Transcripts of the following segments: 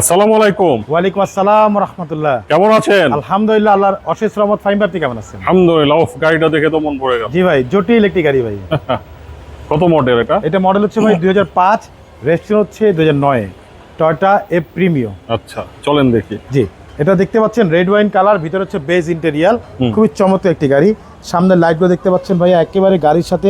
আসসালামু আলাইকুম। ওয়ালাইকুম আসসালাম রহমতুল্লাহ। কেমন আছেন? আলহামদুলিল্লাহ আল্লাহর অশেষ রহমত ফাইম আপনি কেমন আছেন? আলহামদুলিল্লাহ উফ, গাড়িটা দেখে তো মন পড়ে গেল। জি ভাই জটি ইলেকট্রিক গাড়ি ভাই। কত মডেল এটা? এটা মডেল হচ্ছে ভাই দুই হাজার পাঁচ রেজিস্ট্রেশন হচ্ছে দুই হাজার নয়। টয়টা এ প্রিমিও আচ্ছা চলেন দেখি। জি এটা দেখতে পাচ্ছেন রেড ওয়াইন কালার ভিতরে হচ্ছে বেজ ইন্টেরিয়াল খুবই চমৎকার একটি গাড়ি। সামনের লাইটগুলো দেখতে পাচ্ছেন ভাই একেবারে গাড়ির সাথে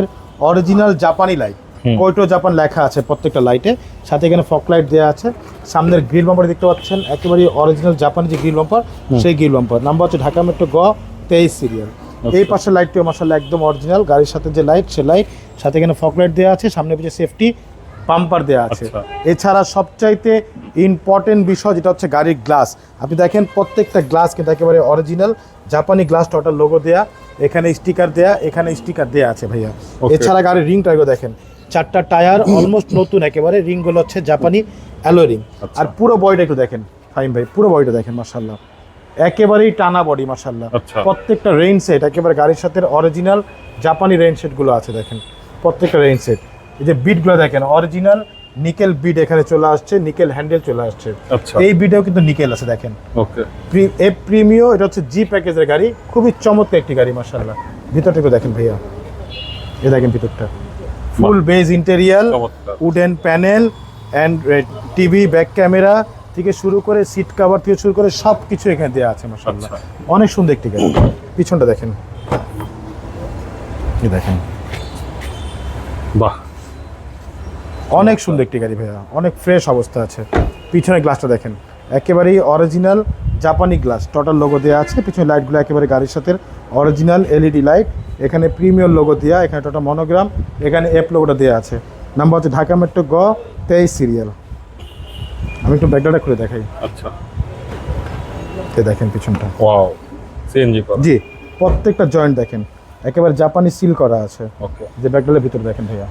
অরিজিনাল জাপানি লাইট হুম। জাপান লেখা আছে প্রত্যেকটা লাইটে সাথে এখানে ফক লাইট দেওয়া আছে। সামনের গ্রিল বাম্পার দেখতে পাচ্ছেন। একেবারে অরিজিনাল জাপানি যে গ্রিল বাম্পার সেই গ্রিল বাম্পার নাম্বার হচ্ছে ঢাকা মেট্রো গ তেইশ সিরিয়াল এই পাশের লাইটটিও মাসাল্লাহ একদম অরিজিনাল গাড়ির সাথে যে লাইট সে লাইট সাথে এখানে ফক লাইট দেওয়া আছে। সামনে পিছিয়ে সেফটি পাম্পার দেওয়া আছে। আচ্ছা। এছাড়া সবচাইতে ইম্পর্টেন্ট বিষয় যেটা হচ্ছে গাড়ির গ্লাস আপনি দেখেন প্রত্যেকটা গ্লাস কিন্তু একেবারে অরিজিনাল জাপানি গ্লাস টোটাল লোগো দেয়া। এখানে স্টিকার দেয়া। এখানে স্টিকার দেয়া আছে ভাইয়া। এছাড়া গাড়ির রিং টাইগো দেখেন। চারটা টায়ার অলমোস্ট নতুন একেবারে। রিংগুলো হচ্ছে জাপানি অ্যালো রিং। আচ্ছা। আর পুরো বডিটা একটু দেখেন ফাইন ভাই পুরো বডিটা দেখেন মার্শাল্লাহ একেবারেই টানা বডি মার্শাল্লাহ আচ্ছা। প্রত্যেকটা রেইন সেট একেবারে গাড়ির সাথে অরিজিনাল জাপানি রেইন সেটগুলো আছে দেখেন। প্রত্যেকটা রেইন সেট। এই যে বিটগুলো দেখেন অরিজিনাল নিকেল বিট এখানে চলে আসছে নিকেল হ্যান্ডেল চলে আসছে। আচ্ছা। এই বিটেও কিন্তু নিকেল আছে দেখেন। ওকে। এ প্রিমিও এটা হচ্ছে জি প্যাকেজের গাড়ি খুবই চমৎকার একটি গাড়ি মার্শাল্লাহ ভিতরটা একটু দেখেন ভাইয়া। এ দেখেন ভিতরটা। Full beige interior. Wooden panel and TV back camera থেকে শুরু করে সিট কাভার থেকে শুরু করে সব কিছু এখানে দেওয়া আছে মার্শাল্লাহ আচ্ছা। অনেক সুন্দর একটি গাড়ি। পিছনটা দেখেন। দেখেন। বাহ। অনেক সুন্দর একটি গাড়ি ভাইয়া। অনেক ফ্রেশ অবস্থা আছে। পিছনের গ্লাসটা দেখেন। একেবারেই অরিজিনাল জাপানি গ্লাস টোটাল লোগো দেওয়া আছে। পিছনে লাইটগুলো একেবারে গাড়ির সাথে অরিজিনাল এলইডি লাইট এখানে প্রিমিয়ার লোগো দেওয়া এখানে টোটাল মনোগ্রাম এখানে এপ লোগোটা দেওয়া আছে। নাম্বার হচ্ছে ঢাকা মেট্রো গ তেইশ সিরিয়াল আমি একটু ব্যাকডাটা খুলে দেখাই। আচ্ছা। দেখেন পিছনটা। ওয়াও সিএনজি কর। জি প্রত্যেকটা জয়েন্ট দেখেন। একেবারে জাপানি সিল করা আছে। ওকে যে ব্যাগডালের ভিতরে দেখেন ভাইয়া।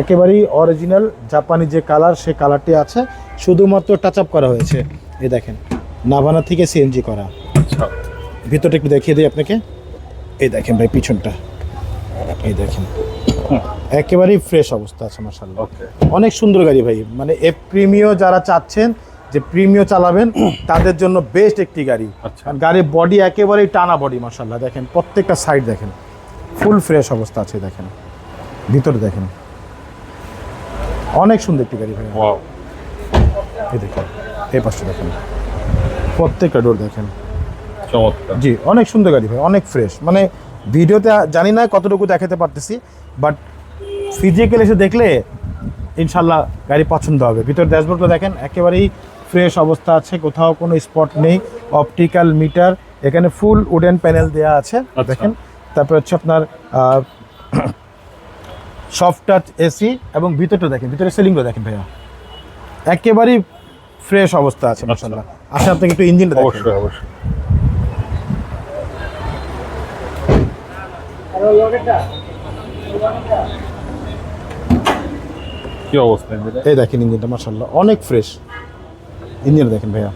একেবারেই অরিজিনাল জাপানি যে কালার সে কালারটি আছে। শুধুমাত্র টাচ আপ করা হয়েছে। এই দেখেন নাভানা থেকে সিএনজি করা। আচ্ছা। ভিতরটা একটু দেখিয়ে দিই আপনাকে। এই দেখেন ভাই পিছনটা। এই দেখেন। একেবারেই ফ্রেশ অবস্থা আছে মাসাল্লাহ ওকে অনেক সুন্দর গাড়ি ভাই। মানে এ প্রিমিও যারা চাচ্ছেন যে প্রিমিও চালাবেন তাদের জন্য বেস্ট একটি গাড়ি। আচ্ছা। আর গাড়ির বডি একেবারেই টানা বডি মাসাল্লাহ দেখেন প্রত্যেকটা সাইড দেখেন। ফুল ফ্রেশ অবস্থা আছে দেখেন। ভিতরে দেখেন। অনেক সুন্দর একটি গাড়ি ভাই। এই দেখেন এই পাশটা দেখেন। প্রত্যেকটা ডোর দেখেন। চমৎকার। জি অনেক সুন্দর গাড়ি ভাই অনেক ফ্রেশ মানে ভিডিওতে জানি না কতটুকু দেখাতে পারতেছি বাট ফিজিক্যাল এসে দেখলে ইনশাল্লাহ গাড়ি পছন্দ হবে। ভিতর ড্যাশবোর্ডটা দেখেন একেবারেই ফ্রেশ অবস্থা আছে কোথাও কোনো স্পট নেই অপটিক্যাল মিটার এখানে ফুল উডেন প্যানেল দেওয়া আছে আচ্ছা। দেখেন। তারপর হচ্ছে আপনার সফট টাচ এসি এবং ভিতরটা দেখেন ভিতরে সিলিংটা দেখেন ভাইয়া। একেবারেই ফ্রেশ অবস্থা আছে মাসাল্লাহ আসলে আপনাকে একটু ইঞ্জিনটা দেখেন অবশ্যই অবশ্যই। কি অবস্থা এই দেখেন ইঞ্জিনটা মার্শাল্লাহ অনেক ফ্রেশ ইঞ্জিন দেখেন ভাইয়া।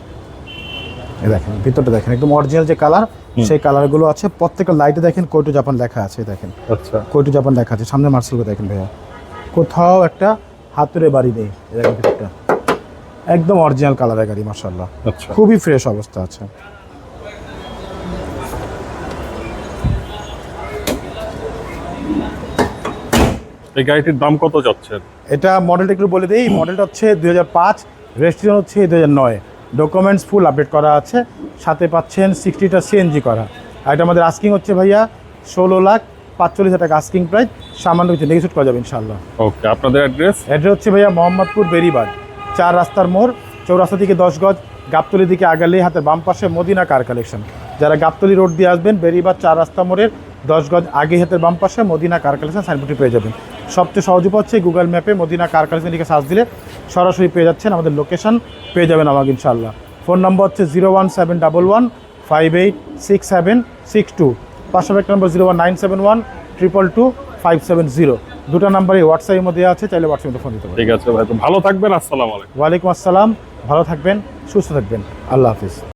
এই দেখেন ভিতরটা দেখেন একদম অরিজিনাল যে কালার সেই কালারগুলো আছে। প্রত্যেকটা লাইটে দেখেন কোটো জাপান লেখা আছে দেখেন। আচ্ছা। কোটো জাপান লেখা আছে সামনে মার্শালকে দেখেন ভাইয়া। কোথাও একটা হাতুড়ে বাড়ি নেই দেখেন ভিতরটা। একদম অরিজিনাল কালারের গাড়ি মার্শাল্লাহ আচ্ছা। খুবই ফ্রেশ অবস্থা আছে। এই গাড়িটির দাম কত যাচ্ছেন এটা মডেলটা একটু বলে দিই। মডেলটা হচ্ছে দুই হাজার পাঁচ রেজিস্ট্রেশন হচ্ছে দুই হাজার নয়। ডকুমেন্টস ফুল আপডেট করা আছে। সাথে পাচ্ছেন সিক্সটিটা সিএনজি করা। আর এটা আমাদের আস্কিং হচ্ছে ভাইয়া ষোলো লাখ পাঁচচল্লিশ হাজার টাকা আস্কিং প্রাইস সামান্য কিছু নেগেশন করা যাবে ইনশাল্লাহ ওকে আপনাদের অ্যাড্রেস অ্যাড্রেস হচ্ছে ভাইয়া মোহাম্মদপুর বেরিবাদ চার রাস্তার মোড় চৌরাস্তা থেকে দশ গজ গাবতলি দিকে আগালে হাতে বাম পাশে মদিনা কার কালেকশন যারা গাবতলি রোড দিয়ে আসবেন বেরিবাদ চার রাস্তা মোড়ের দশ গজ আগে হাতের বাম পাশে মদিনা কার কালেকশন সাইনবোর্ডটি পেয়ে যাবেন। সবচেয়ে সহজ উপায় হচ্ছে গুগল ম্যাপে মদিনা কার কালেকশন লিখে সার্চ দিলে সরাসরি পেয়ে যাচ্ছেন আমাদের লোকেশন পেয়ে যাবেন আমাকে ইনশাল্লাহ ফোন নম্বর হচ্ছে zero one seven double one five eight six seven six two একটা number zero one nine seven one triple two five seven zero দুটো নাম্বারে হোয়াটসঅ্যাপের মধ্যে আছে চাইলে হোয়াটসঅ্যাপে ফোন দিতে পারেন। ঠিক আছে ভাই ভালো থাকবেন আসসালামু আলাইকুম। ওয়ালাইকুম আসসালাম ভালো থাকবেন সুস্থ থাকবেন। আল্লাহ হাফিজ।